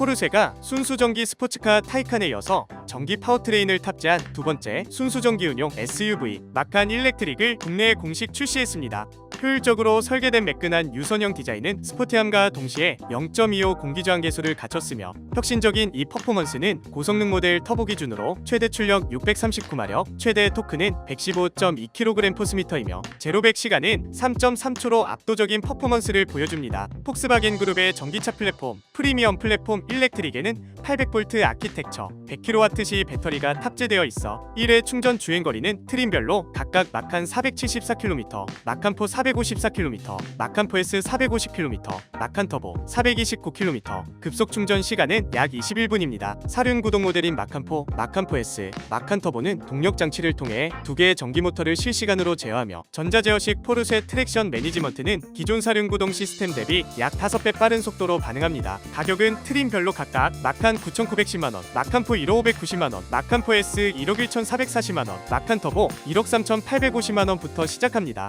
포르쉐가 순수전기 스포츠카 타이칸에 이어서 전기 파워트레인을 탑재한 두 번째 순수전기운용 SUV 마칸 일렉트릭을 국내에 공식 출시했습니다. 효율적으로 설계된 매끈한 유선형 디자인은 스포티함과 동시에 0.25 공기저항 계수를 갖췄으며 혁신적인 이 퍼포먼스는 고성능 모델 터보 기준으로 최대 출력 639마력, 최대 토크는 115.2kg 포스미터이며 제로백 시간은 3.3초로 압도적인 퍼포먼스를 보여줍니다. 폭스바겐 그룹의 전기차 플랫폼 프리미엄 플랫폼 일렉트릭에는 800V 아키텍처 100kWh 배터리가 탑재되어 있어 1회 충전 주행거리는 트림별로 각각 마칸 474km, 마칸포 454km, 마칸포 S 450km, 마칸 터보 429km, 급속 충전 시간은 약 21분입니다. 사륜 구동 모델인 마칸포, 마칸포 S, 마칸 터보는 동력 장치를 통해 두 개의 전기 모터를 실시간으로 제어하며 전자제어식 포르쉐 트랙션 매니지먼트는 기존 사륜 구동 시스템 대비 약 5배 빠른 속도로 반응합니다. 가격은 트림별로 각각 마칸 9,910만 원, 마칸포 1억 590만 원, 마칸포 S 1억 1,440만 원, 마칸 터보 1억 3,850만 원부터 시작합니다.